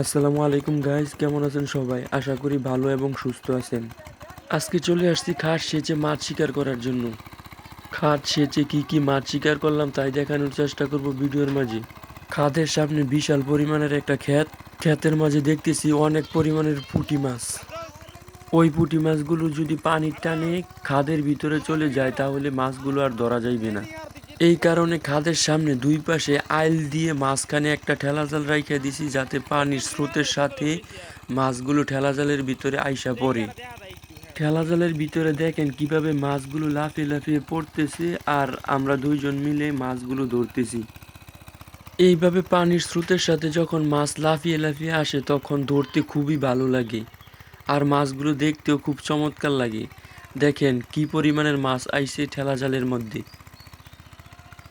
আসসালামু আলাইকুম গাইজ কেমন আছেন সবাই? আশা করি ভালো এবং সুস্থ আছেন। আজকে চলে আসছি খাট সেচে মাছ শিকার করার জন্য। খাট সেচে কি কি মাছ শিকার করলাম তাই দেখানোর চেষ্টা করব ভিডিওর মাঝে। খাদের সামনে বিশাল পরিমাণের একটা ক্ষেত। ক্ষেতের মাঝে দেখতেছি অনেক পরিমাণের পুঁটি মাছ। ওই পুঁটি মাছগুলো যদি পানির টানে খাদের ভিতরে চলে যায় তাহলে মাছগুলো আর ধরা যাইবে না। এই কারণে খাদের সামনে দুই পাশে আইল দিয়ে মাঝখানে একটা ঠেলা জাল রাইখা দিছি যাতে পানির স্রোতের সাথে মাছগুলো ঠেলা জালের ভিতরে আইসা পড়ে। ঠেলা জালের ভিতরে দেখেন কীভাবে মাছগুলো লাফিয়ে লাফিয়ে পড়তেছে আর আমরা দুইজন মিলে মাছগুলো ধরতেছি। এইভাবে পানির স্রোতের সাথে যখন মাছ লাফিয়ে লাফিয়ে আসে তখন ধরতে খুবই ভালো লাগে। আর মাছগুলো দেখতেও খুব চমৎকার লাগে। দেখেন কি পরিমাণের মাছ আইসে ঠেলা জালের মধ্যে।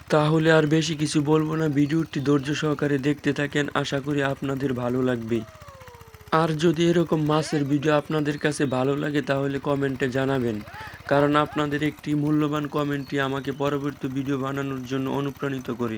তাহলে আর বেশি কিছু বলব না। ভিডিওটি ধৈর্য সহকারে দেখতে থাকেন। আশা করি আপনাদের ভালো লাগবে। আর যদি এরকম মাছের ভিডিও আপনাদের কাছে ভালো লাগে, তাহলে কমেন্টে জানাবেন। কারণ আপনাদের একটি মূল্যবান কমেন্টটি আমাকে পরবর্তী ভিডিও বানানোর জন্য অনুপ্রাণিত করে।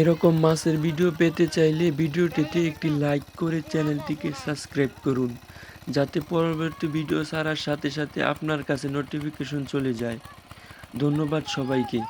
এরকম মাছের ভিডিও পেতে চাইলে ভিডিওটিতে একটি লাইক করে চ্যানেলটিকে সাবস্ক্রাইব করুন, যাতে পরবর্তী ভিডিও ছাড়ার সাথে সাথে আপনার কাছে নোটিফিকেশন চলে যায়। ধন্যবাদ সবাইকে।